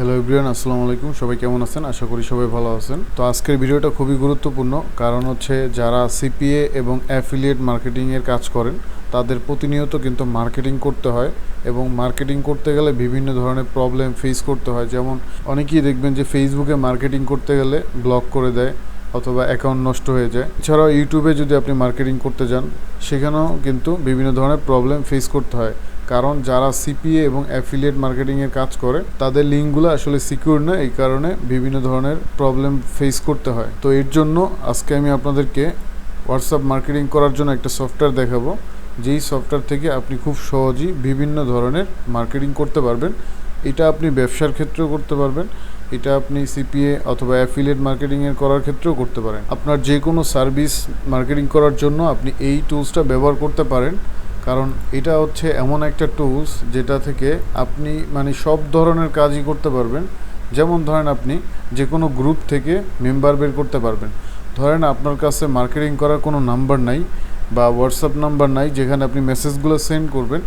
Hello everyone আসসালামু আলাইকুম। সবাই কেমন আছেন? আশা করি সবাই ভালো আছেন। তো আজকের ভিডিওটা খুবই গুরুত্বপূর্ণ, কারণ হচ্ছে যারা সিপিএ এবং অ্যাফিলিয়েট মার্কেটিংয়ের কাজ করেন, তাদের প্রতিনিয়ত কিন্তু মার্কেটিং করতে হয় এবং মার্কেটিং করতে গেলে বিভিন্ন ধরনের প্রবলেম ফেস করতে হয়। যেমন অনেকেই দেখবেন যে ফেসবুকে মার্কেটিং করতে গেলে ব্লক করে দেয় অথবা অ্যাকাউন্ট নষ্ট হয়ে যায়। এছাড়াও ইউটিউবে যদি আপনি মার্কেটিং করতে যান, সেখানেও কিন্তু বিভিন্ন ধরনের প্রবলেম ফেস করতে হয়। কারণ যারা সিপিএ এবং অ্যাফিলিয়েট মার্কেটিংয়ের কাজ করে, তাদের লিঙ্কগুলো আসলে সিকিউর না, এই কারণে বিভিন্ন ধরনের প্রবলেম ফেস করতে হয়। তো এর জন্য আজকে আমি আপনাদেরকে হোয়াটসঅ্যাপ মার্কেটিং করার জন্য একটা সফটওয়্যার দেখাবো, যেই সফটওয়্যার থেকে আপনি খুব সহজেই বিভিন্ন ধরনের মার্কেটিং করতে পারবেন। এটা আপনি ব্যবসার ক্ষেত্রেও করতে পারবেন, এটা আপনি সিপিএ অথবা অ্যাফিলিয়েট মার্কেটিংয়ের করার ক্ষেত্রেও করতে পারেন। আপনার যে কোনো সার্ভিস মার্কেটিং করার জন্য আপনি এই টুলসটা ব্যবহার করতে পারেন। কারণ এটা হচ্ছে এমন একটা টুলস যেটা থেকে আপনি মানে সব ধরনের কাজই করতে পারবেন। যেমন ধরেন আপনি যে কোনো গ্রুপ থেকে মেম্বার বের করতে পারবেন। ধরেন আপনার কাছে মার্কেটিং করার কোনো নাম্বার নাই বা হোয়াটসঅ্যাপ নাম্বার নাই যেখানে আপনি মেসেজগুলো সেন্ড করবেন।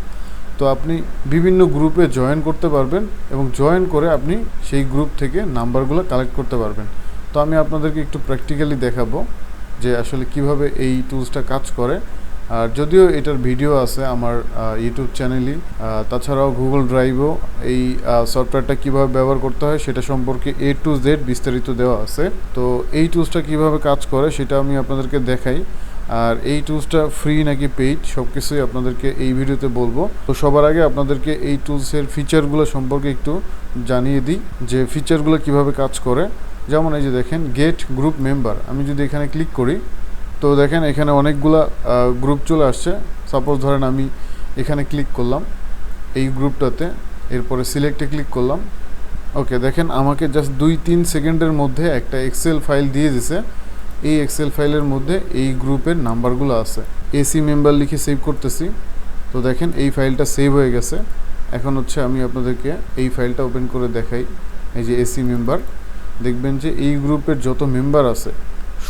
তো আপনি বিভিন্ন গ্রুপে জয়েন করতে পারবেন এবং জয়েন করে আপনি সেই গ্রুপ থেকে নাম্বারগুলো কালেক্ট করতে পারবেন। তো আমি আপনাদেরকে একটু প্র্যাকটিক্যালি দেখাবো যে আসলে কীভাবে এই টুলসটা কাজ করে। আর যদিও এটার ভিডিও আছে আমার ইউটিউব চ্যানেলই তাছাড়াও গুগল ড্রাইভও এই সফটওয়্যারটা কীভাবে ব্যবহার করতে হয় সেটা সম্পর্কে এ টু জেড বিস্তারিত দেওয়া আছে। তো এই টুলসটা কীভাবে কাজ করে সেটা আমি আপনাদেরকে দেখাই। আর এই টুলসটা ফ্রি নাকি পেইড সব কিছুই আপনাদেরকে এই ভিডিওতে বলব। তো সবার আগে আপনাদেরকে এই টুলসের ফিচারগুলো সম্পর্কে একটু জানিয়ে দিই, যে ফিচারগুলো কীভাবে কাজ করে। যেমন এই যে দেখেন গেট গ্রুপ মেম্বার আমি যদি এখানে ক্লিক করি তো দেখেন, এখানে অনেকগুলা গ্রুপ চলে আসছে। সাপোজ ধরেন আমি এখানে ক্লিক করলাম, এই গ্রুপটাতে এরপরে সিলেক্টে ক্লিক করলাম। ওকে দেখেন আমাকে জাস্ট দুই তিন সেকেন্ডের মধ্যে একটা এক্সেল ফাইল দিয়ে দিছে। এই এক্সেল ফাইলের মধ্যে এই গ্রুপের নাম্বারগুলো আছে। এসি মেম্বার লিখে সেভ করতেছি। তো দেখেন, এই ফাইলটা সেভ হয়ে গেছে। এখন হচ্ছে আমি আপনাদেরকে এই ফাইলটা ওপেন করে দেখাই। এই যে এসি মেম্বার দেখবেন যে এই গ্রুপের যত মেম্বার আছে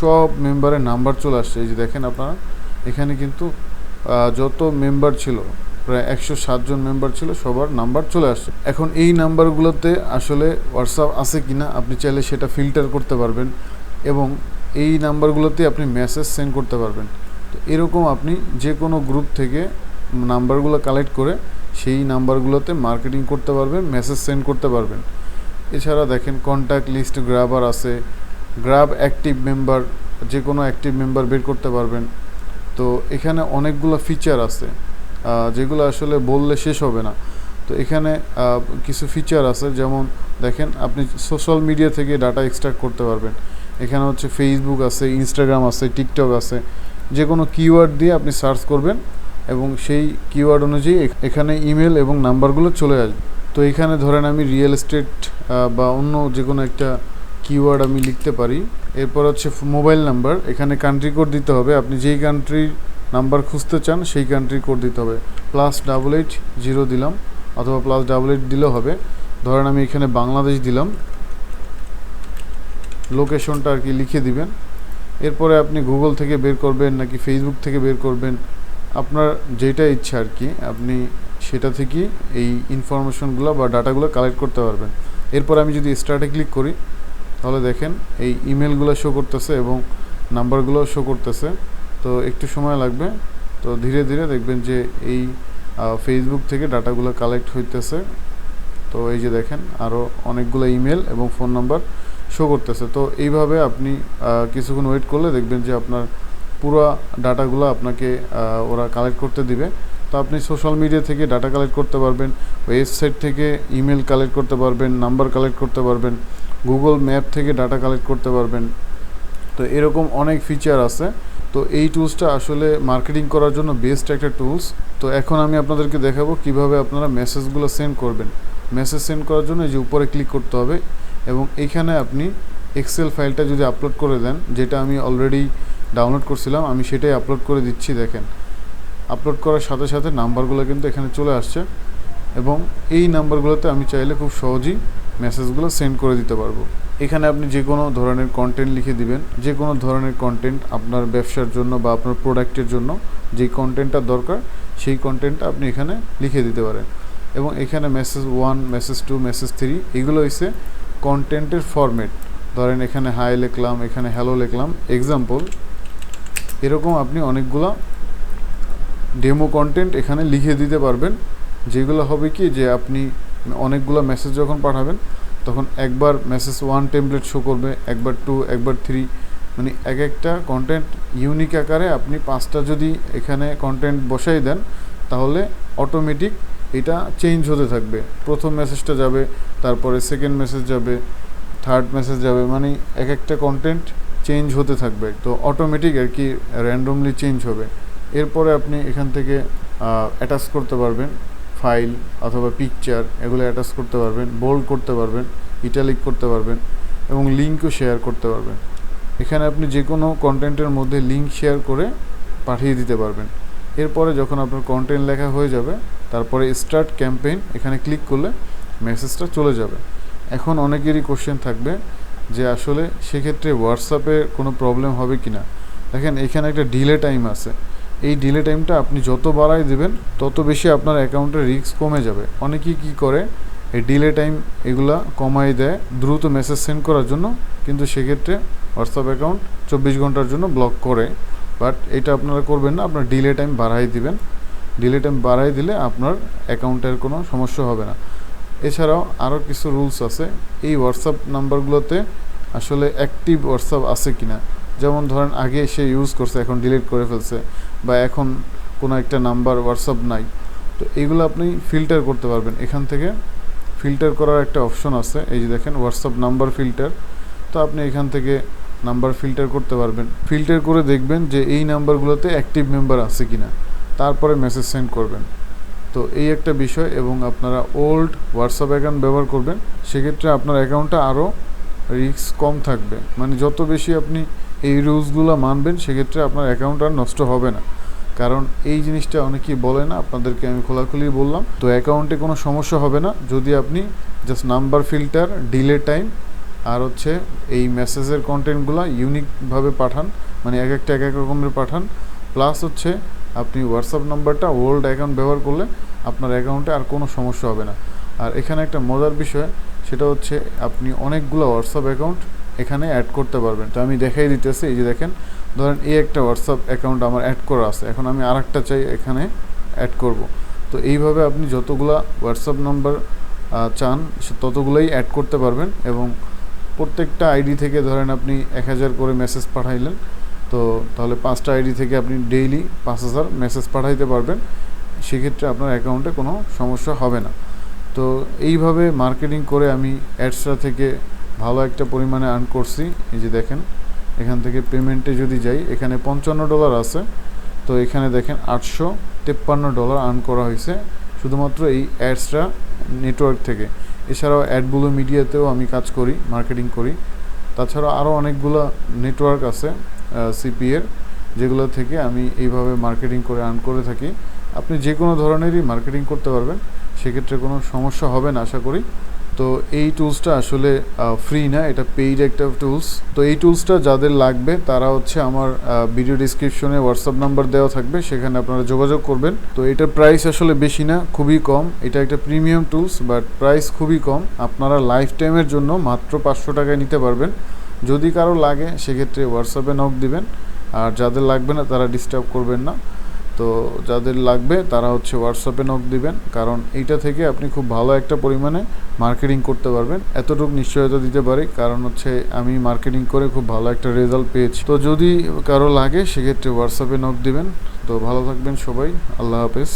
সব মেম্বারের নাম্বার চলে আসছে। এই যে দেখেন আপনারা, এখানে কিন্তু যত মেম্বার ছিল, প্রায় একশো সাতজন মেম্বার ছিল, সবার নাম্বার চলে আসছে। এখন এই নাম্বারগুলোতে আসলে হোয়াটসঅ্যাপ আছে কি না আপনি চাইলে সেটা ফিল্টার করতে পারবেন এবং এই নাম্বারগুলোতে আপনি মেসেজ সেন্ড করতে পারবেন। তো এরকম আপনি যে কোনো গ্রুপ থেকে নাম্বারগুলো কালেক্ট করে সেই নাম্বারগুলোতে মার্কেটিং করতে পারবেন মেসেজ সেন্ড করতে পারবেন। এছাড়া দেখেন কন্ট্যাক্ট লিস্ট গ্রাবার আছে গ্রাব অ্যাক্টিভ মেম্বার যে কোনো অ্যাক্টিভ মেম্বার বের করতে পারবেন। তো এখানে অনেকগুলো ফিচার আছে যেগুলো আসলে বললে শেষ হবে না। তো এখানে কিছু ফিচার আছে, যেমন দেখেন, আপনি সোশ্যাল মিডিয়া থেকে ডাটা এক্সট্রাক্ট করতে পারবেন। এখানে হচ্ছে ফেসবুক আছে ইনস্টাগ্রাম আছে টিকটক আছে। যে কোনো কিওয়ার্ড দিয়ে আপনি সার্চ করবেন এবং সেই কিওয়ার্ড অনুযায়ী এখানে ইমেল এবং নাম্বারগুলো চলে আসবে। তো এখানে ধরেন আমি রিয়েল এস্টেট বা অন্য যে কোনো একটা কিওয়ার্ড আমি লিখতে পারি। এরপর হচ্ছে মোবাইল নাম্বার এখানে কান্ট্রি কোড দিতে হবে। আপনি যেই কান্ট্রির নাম্বার খুঁজতে চান, সেই কান্ট্রি কোড দিতে হবে। প্লাস ডাবল এইট জিরো দিলাম, অথবা প্লাস ডাবল এইট দিলেও হবে। ধরেন আমি এখানে বাংলাদেশ দিলাম। লোকেশনটা আর কি লিখে দিবেন। এরপরে আপনি গুগল থেকে বের করবেন, নাকি ফেসবুক থেকে বের করবেন। আপনার যেটা ইচ্ছা আর কি, আপনি সেটা থেকেই এই ইনফরমেশনগুলো বা ডাটাগুলো কালেক্ট করতে পারবেন। এরপর আমি যদি স্টার্টে ক্লিক করি তাহলে দেখেন, এই ইমেলগুলো শো করতেছে এবং নাম্বারগুলো শো করতেছে। তো একটু সময় লাগবে। তো ধীরে ধীরে দেখবেন যে এই ফেসবুক থেকে ডাটাগুলো কালেক্ট হইতেছে। তো এই যে দেখেন আরও অনেকগুলো ইমেল এবং ফোন নাম্বার শো করতেছে। তো এইভাবে আপনি কিছুক্ষণ ওয়েট করলে দেখবেন যে আপনার পুরো ডাটাগুলো আপনাকে ওরা কালেক্ট করতে দিবে। তো আপনি সোশ্যাল মিডিয়া থেকে ডাটা কালেক্ট করতে পারবেন ওয়েবসাইট থেকে ইমেল কালেক্ট করতে পারবেন নাম্বার কালেক্ট করতে পারবেন। গুগল ম্যাপ থেকে ডাটা কালেক্ট করতে পারবেন। তো এরকম অনেক ফিচার আছে। তো এই টুলসটা আসলে মার্কেটিং করার জন্য বেস্ট একটা টুলস তো এখন আমি আপনাদেরকে দেখাবো কীভাবে আপনারা মেসেজগুলো সেন্ড করবেন। মেসেজ সেন্ড করার জন্য যে উপরে ক্লিক করতে হবে এবং এইখানে আপনি এক্সেল ফাইলটা যদি আপলোড করে দেন, যেটা আমি অলরেডি ডাউনলোড করছিলাম, আমি সেটাই আপলোড করে দিচ্ছি, দেখেন। আপলোড করার সাথে সাথে নাম্বারগুলো কিন্তু এখানে চলে আসছে। এবং এই নাম্বারগুলোতে আমি চাইলে খুব সহজেই মেসেজগুলো সেন্ড করে দিতে পারব। এখানে আপনি যে কোনো ধরনের কন্টেন্ট লিখে দিবেন, যে কোনো ধরনের কন্টেন্ট আপনার ব্যবসার জন্য বা আপনার প্রোডাক্টের জন্য যেই কন্টেন্টটা দরকার, সেই কন্টেন্টটা আপনি এখানে লিখে দিতে পারেন। এবং এখানে message one message two message three এগুলো হচ্ছে কন্টেন্টের ফরম্যাট ধরেন এখানে হাই লিখলাম, এখানে হ্যালো লিখলাম এক্সাম্পল এরকম আপনি অনেকগুলা ডেমো কন্টেন্ট এখানে লিখে দিতে পারবেন। যেগুলো হবে কি যে আপনি অনেকগুলো মেসেজ যখন পাঠাবেন, তখন একবার মেসেজ ওয়ান টেমপ্লেট শো করবে, একবার টু একবার থ্রি মানে এক একটা কন্টেন্ট ইউনিক আকারে আপনি পাঁচটা যদি এখানে কন্টেন্ট বসাই দেন, তাহলে অটোমেটিক এটা চেঞ্জ হতে থাকবে। প্রথম মেসেজটা যাবে, তারপরে সেকেন্ড মেসেজ যাবে থার্ড মেসেজ যাবে মানে এক একটা কন্টেন্ট চেঞ্জ হতে থাকবে। তো অটোমেটিক আর কি র্যান্ডমলি চেঞ্জ হবে। এরপরে আপনি এখান থেকে অ্যাটাচ করতে পারবেন। ফাইল অথবা পিকচার এগুলো অ্যাটাচ করতে পারবেন বোল্ড করতে পারবেন ইটালিক করতে পারবেন এবং লিঙ্কও শেয়ার করতে পারবেন। এখানে আপনি যে কোনো কন্টেন্টের মধ্যে লিঙ্ক শেয়ার করে পাঠিয়ে দিতে পারবেন। এরপরে যখন আপনার কন্টেন্ট লেখা হয়ে যাবে, তারপরে স্টার্ট ক্যাম্পেইন এখানে ক্লিক করলে মেসেজটা চলে যাবে। এখন অনেকেরই কোশ্চেন থাকবে যে আসলে সেক্ষেত্রে হোয়াটসঅ্যাপে কোনো প্রবলেম হবে কি না দেখেন, এখানে একটা ডিলে টাইম আছে। এই ডিলে টাইমটা আপনি যত বাড়াই দেবেন, তত বেশি আপনার অ্যাকাউন্টের রিস্ক কমে যাবে। অনেকেই কি করে, এই ডিলে টাইম এগুলা কমাই দেয়, দ্রুত মেসেজ সেন্ড করার জন্য, কিন্তু সেক্ষেত্রে হোয়াটসঅ্যাপ অ্যাকাউন্ট চব্বিশ ঘণ্টার জন্য ব্লক করে। বাট এটা আপনারা করবেন না, আপনার ডিলে টাইম বাড়াই দিবেন। ডিলে টাইম বাড়াই দিলে আপনার অ্যাকাউন্টের কোনো সমস্যা হবে না। এছাড়াও আরও কিছু রুলস আছে। এই হোয়াটসঅ্যাপ নাম্বারগুলোতে আসলে অ্যাক্টিভ হোয়াটসঅ্যাপ আছে কি না যেমন ধরেন আগে সে ইউজ করছে, এখন ডিলিট করে ফেলছে, বা এখন কোনো একটা নাম্বার হোয়াটসঅ্যাপ নাই, তো এইগুলো আপনি ফিল্টার করতে পারবেন। এখান থেকে ফিল্টার করার একটা অপশন আছে, এই যে দেখেন হোয়াটসঅ্যাপ নাম্বার ফিল্টার তো আপনি এখান থেকে নাম্বার ফিল্টার করতে পারবেন। ফিল্টার করে দেখবেন যে এই নাম্বারগুলোতে অ্যাক্টিভ মেম্বার আছে কি না তারপরে মেসেজ সেন্ড করবেন। তো এই একটা বিষয়, এবং আপনারা ওল্ড হোয়াটসঅ্যাপ অ্যাকাউন্ট ব্যবহার করবেন, সেক্ষেত্রে আপনার অ্যাকাউন্টটা আরও রিস্ক কম থাকবে। মানে যত বেশি আপনি এই রুলসগুলো মানবেন, সেক্ষেত্রে আপনার অ্যাকাউন্ট আর নষ্ট হবে না। কারণ এই জিনিসটা অনেকেই বলে না, আপনাদেরকে আমি খোলাখুলি বললাম, তো অ্যাকাউন্টে কোনো সমস্যা হবে না। যদি আপনি just number filter delay time আর হচ্ছে এই মেসেজের কন্টেন্টগুলো ইউনিকভাবে পাঠান মানে এক একটা, এক এক রকমের পাঠান প্লাস হচ্ছে আপনি হোয়াটসঅ্যাপ নাম্বারটা ওল্ড অ্যাকাউন্ট ব্যবহার করলে আপনার অ্যাকাউন্টে আর কোনো সমস্যা হবে না। আর এখানে একটা মজার বিষয়, সেটা হচ্ছে আপনি অনেকগুলো হোয়াটসঅ্যাপ অ্যাকাউন্ট এখানে অ্যাড করতে পারবেন। তো আমি দেখাই দিতেছি, এই যে দেখেন, ধরেন এই একটা হোয়াটসঅ্যাপ অ্যাকাউন্ট আমার অ্যাড করা আছে। এখন আমি আর একটা চাই এখানে অ্যাড করব। তো এইভাবে আপনি যতগুলা হোয়াটসঅ্যাপ নাম্বার চান ততগুলোই অ্যাড করতে পারবেন এবং প্রত্যেকটা আইডি থেকে ধরেন আপনি এক হাজার করে মেসেজ পাঠাইলেন, তো তাহলে পাঁচটা আইডি থেকে আপনি ডেইলি পাঁচ হাজার মেসেজ পাঠাইতে পারবেন। সেক্ষেত্রে আপনার অ্যাকাউন্টে কোনো সমস্যা হবে না। তো এইভাবে মার্কেটিং করে আমি অ্যাডসটা থেকে ভালো একটা পরিমাণে আর্ন করছি। এই যে দেখেন, এখান থেকে পেমেন্টে যদি যাই, এখানে পঞ্চান্ন ডলার আছে। তো এখানে দেখেন আটশো তেপ্পান্ন ডলার আর্ন করা হয়েছে শুধুমাত্র এই অ্যাডসটা নেটওয়ার্ক থেকে। এছাড়াও অ্যাডগুলো মিডিয়াতেও আমি কাজ করি মার্কেটিং করি। তাছাড়া আরও অনেকগুলো নেটওয়ার্ক আছে সিপিএর যেগুলো থেকে আমি এইভাবে মার্কেটিং করে আর্ন করে থাকি। আপনি যে কোনো ধরনেরই মার্কেটিং করতে পারবেন, সেক্ষেত্রে কোনো সমস্যা হবে না, আশা করি। তো এই টুলসটা আসলে ফ্রি না, এটা পেইড একটা টুলস তো এই টুলসটা যাদের লাগবে, তারা হচ্ছে আমার ভিডিও ডিসক্রিপশনে হোয়াটসঅ্যাপ নাম্বার দেওয়া থাকবে, সেখানে আপনারা যোগাযোগ করবেন। তো এটার প্রাইস আসলে বেশি না, খুবই কম। এটা একটা প্রিমিয়াম টুলস বাট প্রাইস খুবই কম। আপনারা লাইফ টাইমের জন্য মাত্র পাঁচশো টাকায় নিতে পারবেন। যদি কারও লাগে, সেক্ষেত্রে হোয়াটসঅ্যাপে নক দিবেন। আর যাদের লাগবে না, তারা ডিস্টার্ব করবেন না। তো যাদের লাগবে, তারা হচ্ছে হোয়াটসঅ্যাপে নক দিবেন। কারণ এইটা থেকে আপনি খুব ভালো একটা পরিমাণে মার্কেটিং করতে পারবেন। এতটুকু নিশ্চয়তা দিতে পারি, কারণ হচ্ছে আমি মার্কেটিং করে খুব ভালো একটা রেজাল্ট পেয়েছি। তো যদি কারও লাগে, সেক্ষেত্রে হোয়াটসঅ্যাপে নক দিবেন। তো ভালো থাকবেন সবাই। আল্লাহ হাফেজ।